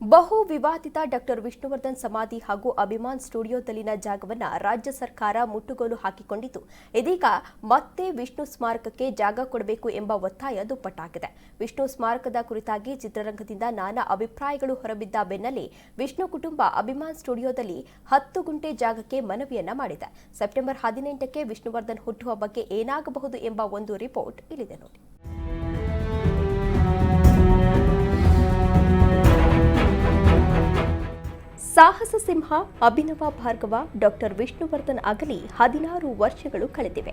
ಬಹು ವಿವಾದಿತ ಡಾಕ್ಟರ್ ವಿಷ್ಣುವರ್ಧನ್ ಸಮಾಧಿ ಹಾಗೂ ಅಭಿಮಾನ್ ಸ್ಟುಡಿಯೋದಲ್ಲಿನ ಜಾಗವನ್ನು ರಾಜ್ಯ ಸರ್ಕಾರ ಮುಟ್ಟುಗೋಲು ಹಾಕಿಕೊಂಡಿತು ಇದೀಗ ಮತ್ತೆ ವಿಷ್ಣು ಸ್ಮಾರಕಕ್ಕೆ ಜಾಗ ಕೊಡಬೇಕು ಎಂಬ ಒತ್ತಾಯ ದುಪ್ಪಟ್ಟಾಗಿದೆ. ವಿಷ್ಣು ಸ್ಮಾರಕದ ಕುರಿತಾಗಿ ಚಿತ್ರರಂಗದಿಂದ ನಾನಾ ಅಭಿಪ್ರಾಯಗಳು ಹೊರಬಿದ್ದ ಬೆನ್ನಲ್ಲೇ ವಿಷ್ಣು ಕುಟುಂಬ ಅಭಿಮಾನ್ ಸ್ಟುಡಿಯೋದಲ್ಲಿ ಹತ್ತು ಗುಂಟೆ ಜಾಗಕ್ಕೆ ಮನವಿಯನ್ನ ಮಾಡಿದೆ. ಸೆಪ್ಟೆಂಬರ್ ಹದಿನೆಂಟಕ್ಕೆ ವಿಷ್ಣುವರ್ಧನ್ ಹುಟ್ಟುಹಬ್ಬಕ್ಕೆ ಏನಾಗಬಹುದು ಎಂಬ ಒಂದು ರಿಪೋರ್ಟ್ ಇಲ್ಲಿದೆ ನೋಡಿ. ಸಾಹಸ ಸಿಂಹ ಅಭಿನವ ಭಾರ್ಗವ ಡಾಕ್ಟರ್ ವಿಷ್ಣುವರ್ಧನ್ ಅಗಲಿ ಹದಿನಾರು ವರ್ಷಗಳು ಕಳೆದಿವೆ.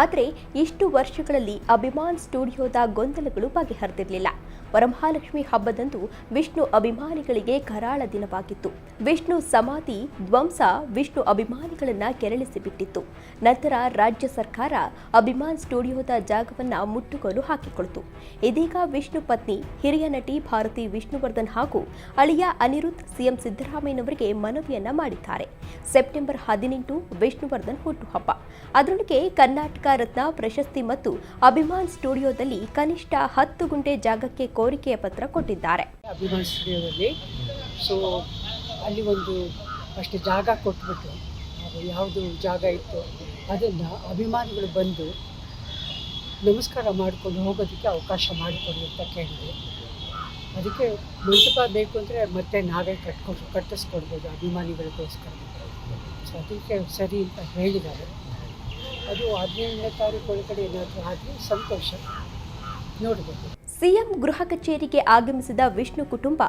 ಆದರೆ ಇಷ್ಟು ವರ್ಷಗಳಲ್ಲಿ ಅಭಿಮಾನ್ ಸ್ಟುಡಿಯೋದ ಗೊಂದಲಗಳು ಬಗೆಹರಿದಿರಲಿಲ್ಲ. ವರಮಹಾಲಕ್ಷ್ಮಿ ಹಬ್ಬದಂದು ವಿಷ್ಣು ಅಭಿಮಾನಿಗಳಿಗೆ ಕರಾಳ ದಿನವಾಗಿತ್ತು. ವಿಷ್ಣು ಸಮಾಧಿ, ಧ್ವಂಸ ವಿಷ್ಣು ಅಭಿಮಾನಿಗಳನ್ನ ಕೆರಳಿಸಿಬಿಟ್ಟಿತ್ತು. ನಂತರ ರಾಜ್ಯ ಸರ್ಕಾರ ಅಭಿಮಾನ್ ಸ್ಟುಡಿಯೋದ ಜಾಗವನ್ನ ಮುಟ್ಟುಗೋಲು ಹಾಕಿಕೊಳ್ತು. ಇದೀಗ ವಿಷ್ಣು ಪತ್ನಿ, ಹಿರಿಯ ನಟಿ ಭಾರತಿ ವಿಷ್ಣುವರ್ಧನ್ ಹಾಗೂ ಅಳಿಯ ಅನಿರುದ್ಧ್ ಸಿಎಂ ಸಿದ್ದರಾಮಯ್ಯನವರಿಗೆ ಮನವಿಯನ್ನ ಮಾಡಿದ್ದಾರೆ. ಸೆಪ್ಟೆಂಬರ್ ಹದಿನೆಂಟು ವಿಷ್ಣುವರ್ಧನ್ ಹುಟ್ಟುಹಬ್ಬ. ಅದರೊಳಗೆ ಕರ್ನಾಟಕ ರತ್ನ ಪ್ರಶಸ್ತಿ ಮತ್ತು ಅಭಿಮಾನ್ ಸ್ಟುಡಿಯೋದಲ್ಲಿ ಕನಿಷ್ಠ ಹತ್ತು ಗುಂಟೆ ಜಾಗಕ್ಕೆ ಕೋರಿಕೆಯ ಪತ್ರ ಕೊಟ್ಟಿದ್ದಾರೆ. ಅಭಿಮಾನ್ ಸ್ಟುಡಿಯೋದಲ್ಲಿ ಸೊ ಅಲ್ಲಿ ಒಂದು ಅಷ್ಟು ಜಾಗ ಕೊಟ್ಬಿಟ್ಟು ಯಾವುದು ಜಾಗ ಇತ್ತು ಅದನ್ನು ಅಭಿಮಾನಿಗಳು ಬಂದು ನಮಸ್ಕಾರ ಮಾಡಿಕೊಂಡು ಹೋಗೋದಕ್ಕೆ ಅವಕಾಶ ಮಾಡಿಕೊಡಿ ಅಂತ ಕೇಳಿದೆ. ಅದಕ್ಕೆ ಮಂಟಪ ಬೇಕು ಅಂದರೆ ಮತ್ತೆ ನಾವೇ ಕಟ್ಕೊಂಡು ಕಟ್ಟಿಸ್ಕೊಡ್ಬೋದು ಅಭಿಮಾನಿಗಳಿಗೋಸ್ಕರ. ಸೊ ಅದಕ್ಕೆ ಸರಿ ಅಂತ ಹೇಳಿದ್ದಾರೆ. ಅದು ಹದಿನೇಳನೇ ತಾರೀಕು ಒಳಗಡೆ ಏನಾದರೂ ಆದರೆ ಸಂತೋಷ. ನೋಡ್ಬೋದು ಸಿಎಂ ಗೃಹ ಕಚೇರಿಗೆ ಆಗಮಿಸಿದ ವಿಷ್ಣು ಕುಟುಂಬ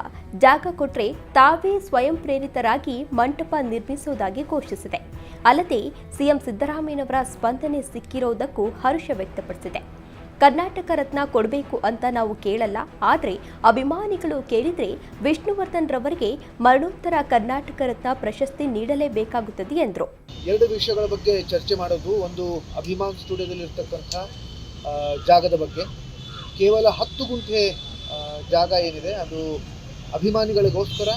ಜಾಗ ಕೊಟ್ರೆ ತಾವೇ ಸ್ವಯಂ ಪ್ರೇರಿತರಾಗಿ ಮಂಟಪ ನಿರ್ಮಿಸುವುದಾಗಿ ಘೋಷಿಸಿದೆ. ಅಲ್ಲದೆ ಸಿಎಂ ಸಿದ್ದರಾಮಯ್ಯನವರ ಸ್ಪಂದನೆ ಸಿಕ್ಕಿರೋದಕ್ಕೂ ಹರ್ಷ ವ್ಯಕ್ತಪಡಿಸಿದೆ. ಕರ್ನಾಟಕ ರತ್ನ ಕೊಡಬೇಕು ಅಂತ ನಾವು ಕೇಳಲ್ಲ, ಆದರೆ ಅಭಿಮಾನಿಗಳು ಕೇಳಿದ್ರೆ ವಿಷ್ಣುವರ್ಧನ್ ರವರಿಗೆ ಮರಣೋತ್ತರ ಕರ್ನಾಟಕ ರತ್ನ ಪ್ರಶಸ್ತಿ ನೀಡಲೇಬೇಕಾಗುತ್ತದೆ ಎಂದರು. ಎರಡು ವಿಷಯಗಳ ಬಗ್ಗೆ ಚರ್ಚೆ ಮಾಡೋದು ಒಂದು ಅಭಿಮಾನ್ ಸ್ಟುಡಿಯೋದಲ್ಲಿ ಇರ್ತಕ್ಕಂಥ ಜಾಗದ ಬಗ್ಗೆ. ಕೇವಲ ಹತ್ತು ಗುಂಟೆ ಜಾಗ ಏನಿದೆ, ಅದು ಅಭಿಮಾನಿಗಳಿಗೋಸ್ಕರ,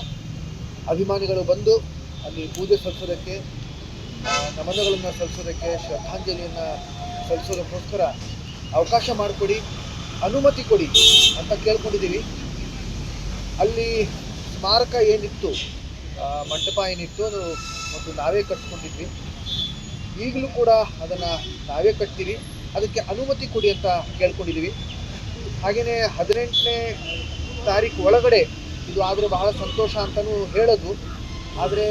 ಅಭಿಮಾನಿಗಳು ಬಂದು ಅಲ್ಲಿ ಪೂಜೆ ಸಲ್ಲಿಸೋದಕ್ಕೆ ನಮನಗಳನ್ನು ಸಲ್ಲಿಸೋದಕ್ಕೆ, ಶ್ರದ್ಧಾಂಜಲಿಯನ್ನು ಸಲ್ಲಿಸೋದಕ್ಕೋಸ್ಕರ ಅವಕಾಶ ಮಾಡಿಕೊಡಿ, ಅನುಮತಿ ಕೊಡಿ ಅಂತ ಕೇಳ್ಕೊಂಡಿದ್ದೀವಿ. ಅಲ್ಲಿ ಸ್ಮಾರಕ ಏನಿತ್ತು ಮಂಟಪ ಏನಿತ್ತು, ಅದು ಮತ್ತು ನಾವೇ ಕಟ್ಕೊಂಡಿದ್ವಿ ಈಗಲೂ ಕೂಡ ಅದನ್ನು ನಾವೇ ಕಟ್ತೀವಿ. ಅದಕ್ಕೆ ಅನುಮತಿ ಕೊಡಿ ಅಂತ ಕೇಳ್ಕೊಂಡಿದ್ದೀವಿ. ಹಾಗೆಯೇ ಹದಿನೆಂಟನೇ ತಾರೀಕು ಒಳಗಡೆ ಇದು ಆದರೆ ಬಹಳ ಸಂತೋಷ ಅಂತಲೂ ಹೇಳೋದು. ಆದರೆ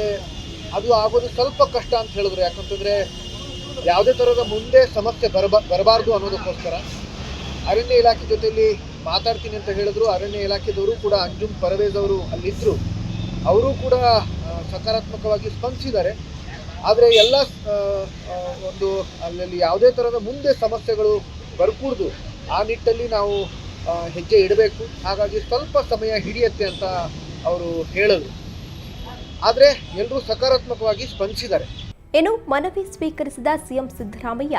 ಅದು ಆಗೋದು ಸ್ವಲ್ಪ ಕಷ್ಟ ಅಂತ ಹೇಳಿದ್ರು. ಯಾಕಂತಂದರೆ ಯಾವುದೇ ಥರದ ಮುಂದೆ ಸಮಸ್ಯೆ ಬರಬಾ, ಬರಬಾರ್ದು ಅನ್ನೋದಕ್ಕೋಸ್ಕರ. ಅರಣ್ಯ ಇಲಾಖೆ ಜೊತೆಯಲ್ಲಿ ಮಾತಾಡ್ತೀನಿ ಅಂತ ಹೇಳಿದ್ರು. ಅರಣ್ಯ ಇಲಾಖೆದವರು ಕೂಡ ಅಂಜುಮ್ ಪರವೇಜ್ ಅವರು ಅಲ್ಲಿದ್ದರು ಅವರು ಕೂಡ ಸಕಾರಾತ್ಮಕವಾಗಿ ಸ್ಪಂದಿಸಿದ್ದಾರೆ. ಆದರೆ ಎಲ್ಲ ಒಂದು ಅಲ್ಲಲ್ಲಿ ಯಾವುದೇ ಥರದ ಮುಂದೆ ಸಮಸ್ಯೆಗಳು ಬರಕೂಡ್ದು. ಆ ನಿಟ್ಟಲ್ಲಿ ನಾವು ಹೆಜ್ಜೆ ಇಡಬೇಕು. ಹಾಗಾಗಿ ಸ್ವಲ್ಪ ಸಮಯ ಹಿಡಿಯತ್ತೆ ಅಂತ ಅವರು ಹೇಳಿದರು ಆದರೆ ಎಲ್ಲರೂ ಸಕಾರಾತ್ಮಕವಾಗಿ ಸ್ಪಂದಿಸಿದ್ದಾರೆ. ಏನು ಮನವಿ ಸ್ವೀಕರಿಸಿದ ಸಿಎಂ ಸಿದ್ದರಾಮಯ್ಯ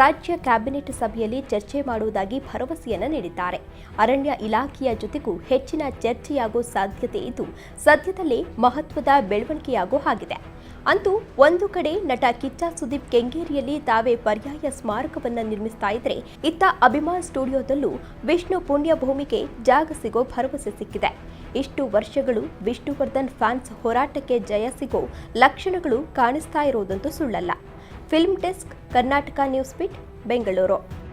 ರಾಜ್ಯ ಕ್ಯಾಬಿನೆಟ್ ಸಭೆಯಲ್ಲಿ ಚರ್ಚೆ ಮಾಡುವುದಾಗಿ ಭರವಸೆಯನ್ನ ನೀಡಿದ್ದಾರೆ. ಅರಣ್ಯ ಇಲಾಖೆಯ ಜೊತೆಗೂ ಹೆಚ್ಚಿನ ಚರ್ಚೆಯಾಗೋ ಸಾಧ್ಯತೆ ಇದ್ದು, ಸದ್ಯದಲ್ಲೇ ಮಹತ್ವದ ಬೆಳವಣಿಗೆಯಾಗೋ ಹಾಗಿದೆ. ಅಂತೂ ಒಂದು ಕಡೆ ನಟ ಕಿಚ್ಚ ಸುದೀಪ್ ಕೆಂಗೇರಿಯಲ್ಲಿ ತಾವೇ ಪರ್ಯಾಯ ಸ್ಮಾರಕವನ್ನ ನಿರ್ಮಿಸ್ತಾ ಇದ್ರೆ, ಇತ್ತ ಅಭಿಮಾನ್ ಸ್ಟುಡಿಯೋದಲ್ಲೂ ವಿಷ್ಣು ಪುಣ್ಯಭೂಮಿಗೆ ಜಾಗ ಸಿಗೋ ಭರವಸೆ ಸಿಕ್ಕಿದೆ. ಇಷ್ಟು ವರ್ಷಗಳು ವಿಷ್ಣುವರ್ಧನ್ ಫ್ಯಾನ್ಸ್ ಹೋರಾಟಕ್ಕೆ ಜಯ ಸಿಗೋ ಲಕ್ಷಣಗಳು ಕಾಣಿಸ್ತಾ ಇರೋದಂತೂ ಸುಳ್ಳಲ್ಲ. ಫಿಲ್ಮ್ ಡೆಸ್ಕ್, ಕರ್ನಾಟಕ ನ್ಯೂಸ್ ಬಿಟ್ ಬೆಂಗಳೂರು.